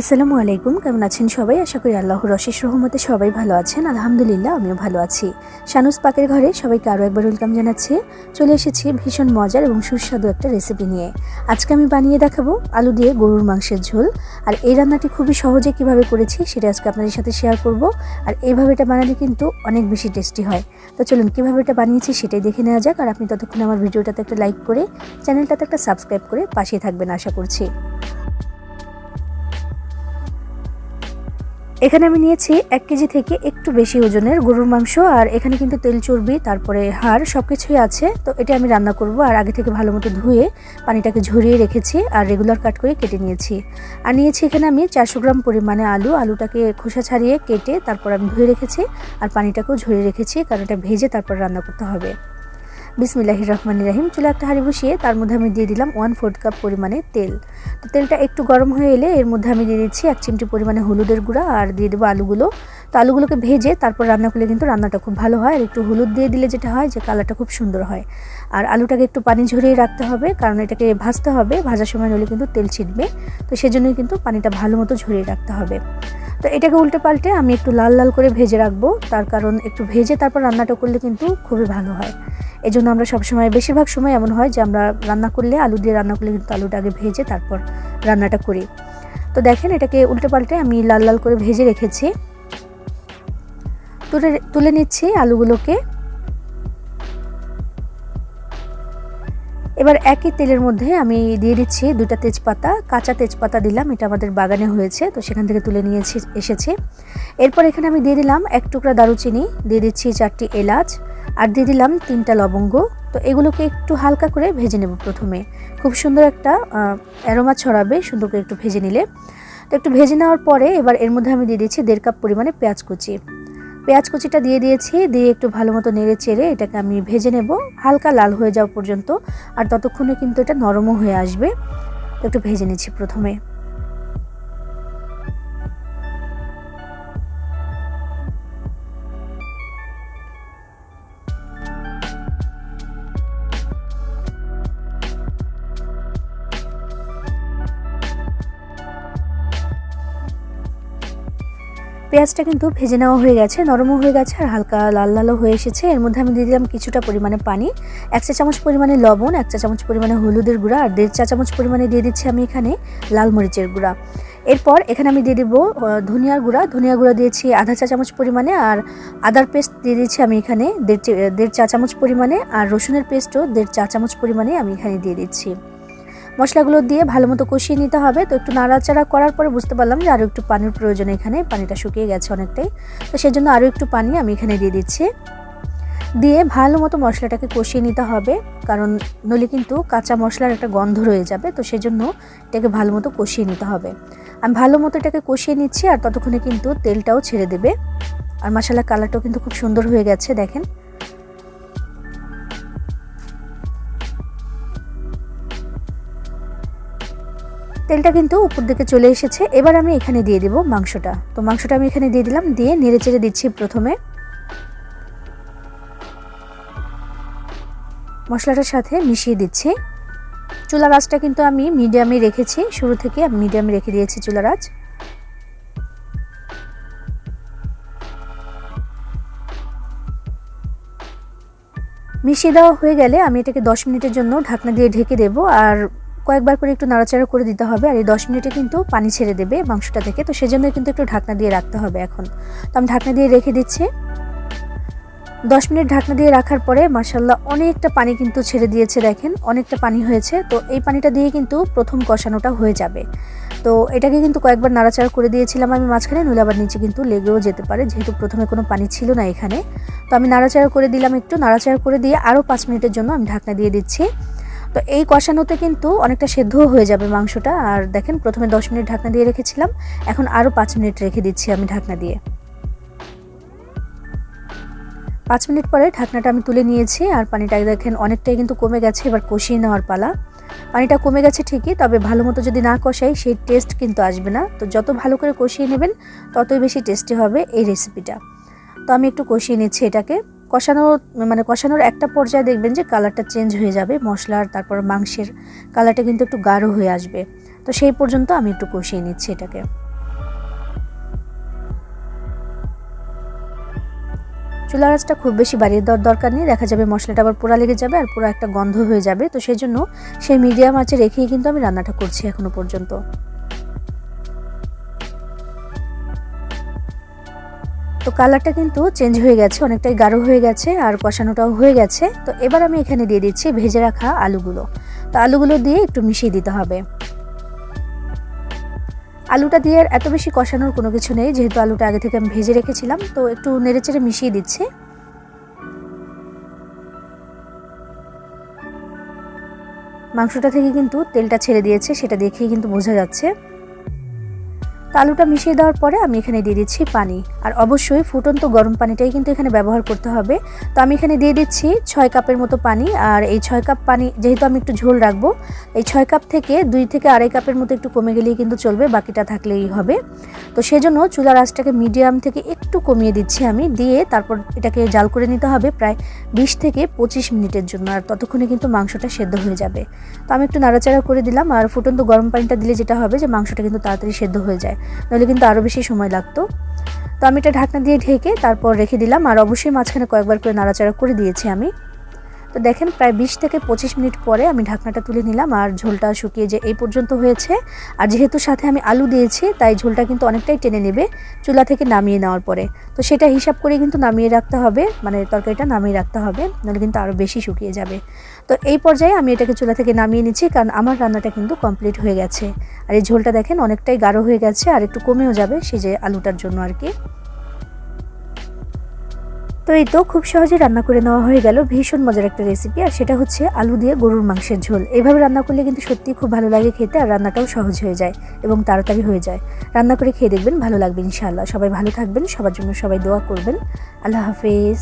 আসসালামু আলাইকুম, কেমন আছেন সবাই? আশা করি আল্লাহর অশেষ রহমতে সবাই ভালো আছেন। আলহামদুলিল্লাহ, আমিও ভালো আছি। শানুস পাকের ঘরে সবাইকে আরও একবার ওয়েলকাম জানাচ্ছি। চলে এসেছি ভীষণ মজার এবং সুস্বাদু একটা রেসিপি নিয়ে। আজকে আমি বানিয়ে দেখাবো আলু দিয়ে গরুর মাংসের ঝোল। আর এই রান্নাটি খুবই সহজে কীভাবে করেছি সেটা আজকে আপনাদের সাথে শেয়ার করব। আর এইভাবে এটা বানালে কিন্তু অনেক বেশি টেস্টি হয়। তো চলুন, কীভাবে এটা বানিয়েছি সেটাই দেখে নেওয়া যাক। আর আপনি ততক্ষণ আমার ভিডিওটাতে একটা লাইক করে চ্যানেলটাতে একটা সাবস্ক্রাইব করে পাশে থাকবেন, আশা করছি। এখানে আমি নিয়েছি এক কেজি থেকে একটু বেশি ওজনের গরুর মাংস, আর এখানে কিন্তু তেল চর্বি, তারপরে হাড় সব কিছুই আছে। তো এটা আমি রান্না করব, আর আগে থেকে ভালো মতো ধুয়ে পানিটাকে ঝরিয়ে রেখেছি, আর রেগুলার কাট করে কেটে নিয়েছি। আর নিয়েছি এখানে আমি চারশো গ্রাম পরিমাণে আলু। আলুটাকে খোসা ছাড়িয়ে কেটে তারপর আমি ধুয়ে রেখেছি, আর পানিটাকেও ঝরিয়ে রেখেছি, কারণ এটা ভেজে তারপর রান্না করতে হবে। বিসমিল্লাহ রহমান রাহিম। চুলা একটা হাঁড়ি বসিয়ে তার মধ্যে আমি দিয়ে দিলাম ওয়ান ফোর্থ কাপ পরিমাণে তেল। তো তেলটা একটু গরম হয়ে এলে এর মধ্যে আমি দিয়ে দিচ্ছি এক চিমটি পরিমাণে হলুদের গুঁড়া আর দিয়ে দেবো আলুগুলো। তো আলুগুলোকে ভেজে তারপর রান্না করলে কিন্তু রান্নাটা খুব ভালো হয়। আর একটু হলুদ দিয়ে দিলে যেটা হয় যে কালারটা খুব সুন্দর হয়। আর আলুটাকে একটু পানি ঝরিয়ে রাখতে হবে, কারণ এটাকে ভাজতে হবে। ভাজার সময় হলে কিন্তু তেল ছিটবে। তো সেজন্যই কিন্তু পানিটা ভালো মতো ঝরিয়ে রাখতে হবে। তো এটাকে উল্টে পাল্টে আমি একটু লাল লাল করে ভেজে রাখব। তার কারণ একটু ভেজে তারপর রান্নাটা করলে কিন্তু খুবই ভালো হয়। এই জন্য আমরা সবসময়, বেশিরভাগ সময় এমন হয় যে আমরা রান্না করলে, আলু দিয়ে রান্না করলে কিন্তু আলুটা আগে ভেজে তারপর রান্নাটা করি। তো দেখেন এটাকে উল্টে পাল্টে আমি লাল লাল করে ভেজে রেখেছি। তুলে তুলে নিচ্ছি আলুগুলোকে। এবার একই তেলের মধ্যে আমি দিয়ে দিচ্ছি দুটা তেজপাতা। কাঁচা তেজপাতা দিলাম, এটা আমাদের বাগানে হয়েছে, তো সেখান থেকে তুলে নিয়েছি এসেছে। এরপর এখানে আমি দিয়ে দিলাম এক টুকরা দারুচিনি, দিয়ে দিচ্ছি চারটি এলাচ, আর দিয়ে দিলাম তিনটা লবঙ্গ। তো এগুলোকে একটু হালকা করে ভেজে নেব প্রথমে। খুব সুন্দর একটা অ্যারোমা ছড়াবে সুন্দর করে একটু ভেজে নিলে। তো একটু ভেজে নেওয়ার পরে এবার এর মধ্যে আমি দিয়ে দিচ্ছি দেড় কাপ পরিমাণে পেঁয়াজ কুচি। পেঁয়াজ কুচিটা দিয়ে দিয়েছি, দিয়ে একটু ভালো মতো নেড়ে চেড়ে এটাকে আমি ভেজে নেব। হালকা লাল হয়ে যাওয়া পর্যন্ত, আর ততক্ষণে কিন্তু এটা নরমও হয়ে আসবে। একটু ভেজে নিচ্ছি প্রথমে। পেঁয়াজটা কিন্তু ভেজে নেওয়া হয়ে গেছে, নরমও হয়ে গেছে আর হালকা লাল লালও হয়ে এসেছে। এর মধ্যে আমি দিয়ে দিলাম কিছুটা পরিমাণে পানি, এক চা চামচ পরিমাণে লবণ, এক চা চামচ পরিমাণে হলুদের গুঁড়া আর দেড় চা চামচ পরিমাণে দিয়ে দিচ্ছি আমি এখানে লাল মরিচের গুঁড়া। এরপর এখানে আমি দিয়ে দিব ধনিয়ার গুঁড়া। ধনিয়া গুঁড়া দিয়েছি আধা চা চামচ পরিমাণে আর আদার পেস্ট দিয়ে দিচ্ছি আমি এখানে দেড় দেড় চা চামচ পরিমাণে আর রসুনের পেস্টও দেড় চা চামচ পরিমাণে আমি এখানে দিয়ে দিচ্ছি। মশলাগুলো দিয়ে ভালো মতো কষিয়ে নিতে হবে। তো একটু নাড়াচাড়া করার পরে বুঝতে পারলাম যে আরও একটু পানির প্রয়োজন এখানে। পানিটা শুকিয়ে গেছে অনেকটাই। তো সেই জন্য আরও একটু পানি আমি এখানে দিয়ে দিচ্ছি। দিয়ে ভালো মতো মশলাটাকে কষিয়ে নিতে হবে। কারণ নলে কিন্তু কাঁচা মশলার একটা গন্ধ রয়ে যাবে। তো সেজন্য এটাকে ভালো মতো কষিয়ে নিতে হবে। আমি ভালো মতো এটাকে কষিয়ে নিচ্ছি আর ততক্ষণে কিন্তু তেলটাও ছেড়ে দেবে। আর মশলার কালারটাও কিন্তু খুব সুন্দর হয়ে গেছে, দেখেন। তেলটা কিন্তু উপর দিকে চলে এসেছে। এবার আমি এখানে দিয়ে দেব মাংসটা। তো মাংসটা আমি এখানে দিয়ে দিলাম, দিয়ে নেড়ে চেড়ে দিচ্ছি প্রথমে। মশলাটার সাথে মিশিয়ে দিচ্ছি। চুলার আঁচটা কিন্তু আমি মিডিয়ামে রেখেছি। শুরু থেকে আমি মিডিয়ামে রেখে দিয়েছি চুলার আঁচ মিশিয়ে দেওয়া হয়ে গেলে আমি এটাকে দশ মিনিটের জন্য ঢাকনা দিয়ে ঢেকে দেবো। আর কয়েকবার করে একটু নাড়াচাড়া করে দিতে হবে আর এই দশ মিনিটে কিন্তু পানি ছেড়ে দেবে মাংসটা থেকে। তো সেজন্য কিন্তু একটু ঢাকনা দিয়ে রাখতে হবে এখন। তো আমি ঢাকনা দিয়ে রেখে দিচ্ছি। দশ মিনিট ঢাকনা দিয়ে রাখার পরে মাসাল্লাহ অনেকটা পানি কিন্তু ছেড়ে দিয়েছে দেখেন, অনেকটা পানি হয়েছে। তো এই পানিটা দিয়ে কিন্তু প্রথম কষানোটা হয়ে যাবে। তো এটাকে কিন্তু কয়েকবার নাড়াচাড়া করে দিয়েছিলাম আমি মাঝখানে, নইলে আবার নিচে কিন্তু লেগেও যেতে পারে, যেহেতু প্রথমে কোনো পানি ছিল না এখানে। তো আমি নাড়াচাড়া করে দিলাম একটু, নাড়াচাড়া করে দিয়ে আরও পাঁচ মিনিটের জন্য আমি ঢাকনা দিয়ে দিচ্ছি। তো এই কষানোতে কিন্তু অনেকটা সেদ্ধও হয়ে যাবে মাংসটা। আর দেখেন, প্রথমে দশ মিনিট ঢাকনা দিয়ে রেখেছিলাম। এখন আরও পাঁচ মিনিট রেখে দিচ্ছি আমি ঢাকনা দিয়ে। পাঁচ মিনিট পরে ঢাকনাটা আমি তুলে নিয়েছি, আর পানিটা দেখেন অনেকটাই কিন্তু কমে গেছে, এবার কষিয়ে নেওয়ার পালা। পানিটা কমে গেছে ঠিকই, তবে ভালো মতো যদি না কষাই, সেই টেস্ট কিন্তু আসবে না। তো যত ভালো করে কষিয়ে নেবেন, ততই বেশি টেস্টি হবে এই রেসিপিটা তো আমি একটু কষিয়ে নিচ্ছি এটাকে। কষানো মানে কষানোর একটা পর্যায়ে দেখবেন যে কালারটা চেঞ্জ হয়ে যাবে, মশলার, তারপর মাংসের কালারটা কিন্তু একটু গাঢ় হয়ে আসবে। তো সেই পর্যন্ত আমি একটু কষিয়ে নিচ্ছি এটাকে। চুলার আঁচটা খুব বেশি বাড়িয়ে দেওয়ার দরকার নেই, দেখা যাবে মশলাটা আবার পোড়া লেগে যাবে আর পুরো একটা গন্ধ হয়ে যাবে। তো সেই জন্য সেই মিডিয়াম আঁচে রেখেই কিন্তু আমি রান্নাটা করছি এখনও পর্যন্ত। তো কালারটা কিন্তু চেঞ্জ হয়ে গেছে, অনেকটাই গাঢ় হয়ে গেছে আর কষানোটাও হয়ে গেছে। তো এবার আমি এখানে দিয়ে দিচ্ছি ভেজে রাখা আলুগুলো। তো আলুগুলো দিয়ে একটু মিশিয়ে দিতে হবে। আলুটা দিয়ে এত বেশি কষানোর কোনো কিছু নেই, যেহেতু আলুটা আগে থেকে আমি ভেজে রেখেছিলাম, তো একটু নেড়েচেড়ে মিশিয়ে দিচ্ছি। মাংসটা থেকে কিন্তু তেলটা ছেড়ে দিয়েছে, সেটা দেখেই কিন্তু বোঝা যাচ্ছে। আলুটা মিশিয়ে দেওয়ার পরে আমি এখানে দিয়ে দিচ্ছি পানি। আর অবশ্যই ফুটন্ত গরম পানিটাই কিন্তু এখানে ব্যবহার করতে হবে। তো আমি এখানে দিয়ে দিচ্ছি ছয় কাপের মতো পানি। আর এই ছয় কাপ পানি, যেহেতু আমি একটু ঝোল রাখব, এই ছয় কাপ থেকে দুই থেকে আড়াই কাপের মতো একটু কমে গেলেই কিন্তু চলবে, বাকিটা থাকলেই হবে। তো সেজন্য চুলার আঁচটাকে মিডিয়াম থেকে একটু কমিয়ে দিচ্ছি আমি। দিয়ে তারপর এটাকে জাল করে নিতে হবে প্রায় বিশ থেকে পঁচিশ মিনিটের জন্য। আর ততক্ষণে কিন্তু মাংসটা সেদ্ধ হয়ে যাবে। তো আমি একটু নাড়াচাড়া করে দিলাম। আর ফুটন্ত গরম পানিটা দিলে যেটা হবে যে মাংসটা কিন্তু তাড়াতাড়ি সেদ্ধ হয়ে যায়। নাহলে কিন্তু আরও বেশি সময় লাগতো। তো আমি এটা ঢাকনা দিয়ে ঢেকে তারপর রেখে দিলাম আর অবশ্যই মাঝখানে কয়েকবার করে নাড়াচাড়া করে দিয়েছি আমি। তো দেখেন, প্রায় বিশ থেকে পঁচিশ মিনিট পরে আমি ঢাকনাটা তুলে নিলাম আর ঝোলটা শুকিয়ে যে এই পর্যন্ত হয়েছে। আর যেহেতু সাথে আমি আলু দিয়েছি, তাই ঝোলটা কিন্তু অনেকটাই টেনে নেবে চুলা থেকে নামিয়ে নেওয়ার পরে। তো সেটা হিসাব করে কিন্তু নামিয়ে রাখতে হবে মানে তরকারিটা নামিয়ে রাখতে হবে, নাহলে কিন্তু আরও বেশি শুকিয়ে যাবে। তো এই পর্যায়ে আমি এটাকে চুলা থেকে নামিয়ে নিচ্ছি, কারণ আমার রান্নাটা কিন্তু কমপ্লিট হয়ে গেছে। আর এই ঝোলটা দেখেন, অনেকটাই গাঢ় হয়ে গেছে, আর একটু কমেও যাবে সেই যে আলুটার জন্য আর কি। তো এই তো খুব সহজে রান্না করে নেওয়া হয়ে গেল। ভীষণ মজার একটা রেসিপি আর সেটা হচ্ছে আলু দিয়ে গরুর মাংসের ঝোল। এভাবে রান্না করলে কিন্তু সত্যিই খুব ভালো লাগে খেতে, আর রান্নাটাও সহজ হয়ে যায় এবং তাড়াতাড়ি হয়ে যায়। রান্না করে খেয়ে দেখবেন, ভালো লাগবে ইনশাআল্লাহ। সবাই ভালো থাকবেন, সবার জন্য সবাই দোয়া করবেন। আল্লাহ হাফেজ।